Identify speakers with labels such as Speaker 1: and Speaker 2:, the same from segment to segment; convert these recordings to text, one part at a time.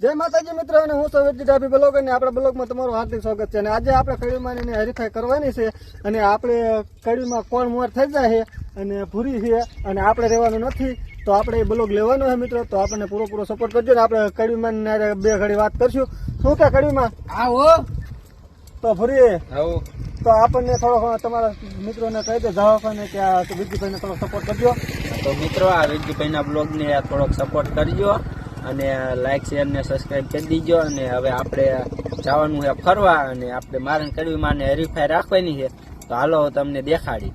Speaker 1: જય માતાજી મિત્રો અને હું સૌ ડાભી બ્લોગ અને આપણા બ્લોગમાં તમારું હાર્દિક સ્વાગત છે. અને આજે આપણે કડીમાં એની હરીફાઈ કરવાની છે અને આપણે કડીમાં કોણ મોર થઈ જાય છે અને ભૂરી છે અને આપણે રહેવાનું નથી તો આપણે એ બ્લોગ લેવાનો છે મિત્રો. તો આપણને પૂરો પૂરો સપોર્ટ કરજો ને આપણે કડીમાં બે ઘડી વાત કરશું. શું કે કડીમાં?
Speaker 2: આવો.
Speaker 1: તો ભૂરી.
Speaker 2: આવો.
Speaker 1: તો આપણને થોડો તમારા મિત્રોને કહી દે જવાબ કે આ વિજયભાઈને થોડો સપોર્ટ કરજો.
Speaker 2: તો મિત્રો આ વિજયભાઈના બ્લોગને થોડોક સપોર્ટ કરજો. અને લાઈક શેર ને સબસ્ક્રાઈબ કરી દીજો. અને હવે આપણે જવાનું છે ફરવા. અને આપણે મારણ કરવી માને હરીફાઈ રાખવાની છે. તો હાલો તમને દેખાડી.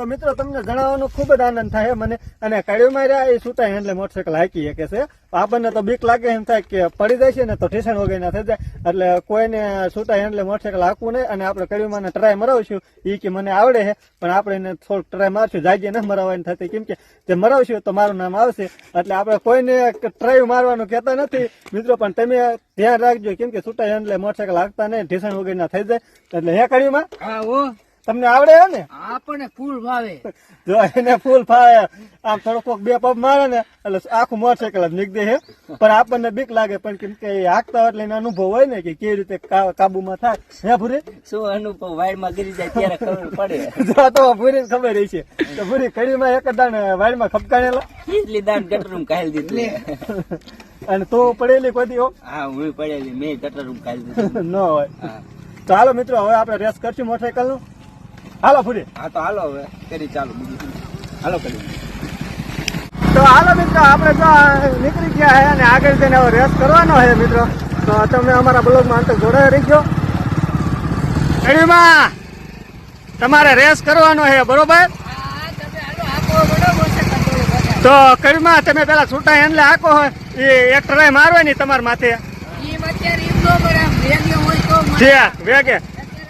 Speaker 1: તો મિત્રો, તમને જણાવવાનો ખૂબ જ આનંદ થાય મને. અને કડીમાં માર્યા એ છૂટાય એટલે મોટરસાયકલ હાકી શકે છે. આપણને તો બીક લાગે એમ થાય કે પડી જાય છે ને તો ઠેસણ વગેરે થઈ જાય. એટલે કોઈને છૂટાય એટલે મોટરસાઇકલ હાકવું નહીં. અને આપણે કડીમાં ટ્રાય મરાવશું. એ કે મને આવડે છે, પણ આપણે એને થોડુંક ટ્રાય મારશું. જાગીએ ન મરાવવાની થતી. કેમ કે જે મરાવશું તો મારું નામ આવશે. એટલે આપણે કોઈને ટ્રાય મારવાનું કહેતા નથી. મિત્રો, પણ તમે ધ્યાન રાખજો. કેમ કે છૂટાય એટલે મોટરસાઇકલ હાકતા નહીં, ઠેસણ વગેરે થઈ જાય. એટલે હે કડીમાં
Speaker 3: આવો
Speaker 1: તમને આવડે હે ને?
Speaker 3: આપણને ફૂલ ભાવે.
Speaker 1: જો એને ફૂલ ફાય આમ થોડો કોક બે પગ મારે ને એટલે આખું મોટરસાયકલ જ નીકળે છે પણ આપણને બીક લાગે પણ કેમ કે એ હાંકતા એટલે એનો અનુભવ હોય ને કે કેવી રીતે કાબુમાં થાય હે ભૂરી?
Speaker 2: શું અનુભવ? વાઈડમાં ગીરી જાય ત્યારે ખબર પડે.
Speaker 1: જો તો ભૂરી ખબર રહી છે. તો ભૂરી કડીમાં એક દાણ વાડીમાં ખપકાણેલા.
Speaker 2: એટલી દાન ગટરૂમ કાઢી દીધી.
Speaker 1: અને તો પડેલી કોઈ હો?
Speaker 2: હા હું પડેલી. મેં ગટરૂમ કાઢી દીધું.
Speaker 1: ન હોય. ચાલો મિત્રો હવે આપણે રેસ કરશું મોટરસાયકલનું હાલો ફૂડી
Speaker 2: હા તો હાલો હવે. કરી ચાલો બીજી હાલો કરી
Speaker 1: તો હાલો મિત્રો આપણે તો નીકળી ગયા છે અને આગળ જઈને હવે રેસ કરવાનો છે મિત્રો. તો તમે અમારા બ્લોગમાં અંતર જોડાઈ રહીજો. કડીમાં તમારે રેસ કરવાનો છે બરોબર? તો કરીમાં તમે પેલા છૂટા એટલે હાકો હોય એ એક ટ્રાય મારવાની તમારા માથે. વેગે.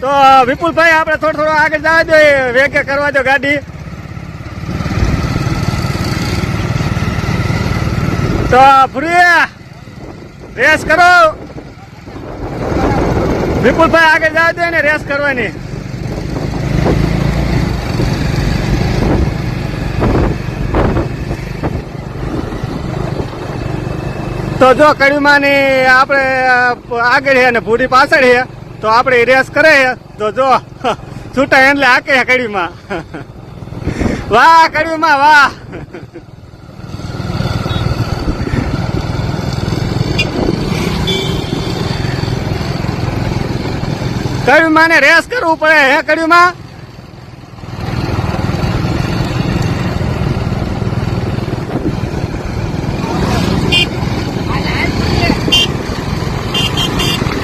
Speaker 1: તો વિપુલભાઈ, આપણે થોડો થોડો આગળ જવા દો વેગે કરવા દો ગાડી. તો ફ્રી રેસ કરો. વિપુલભાઈ, આગળ જવા દે ને, રેસ કરવાની. તો જો કડીમાંની આપણે આગળ છે ને ભૂરી પાછળ છે તો આપણે રેસ કરે. તો જો, છૂટા એટલે આકે કડીમાં વાહ કડીમાં વાહ. કડીમાં ને રેસ કરવું પડે, હે કડીમાં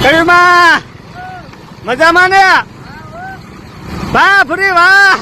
Speaker 1: કડીમાં મજામાં ને? વાહ ફરી વાહ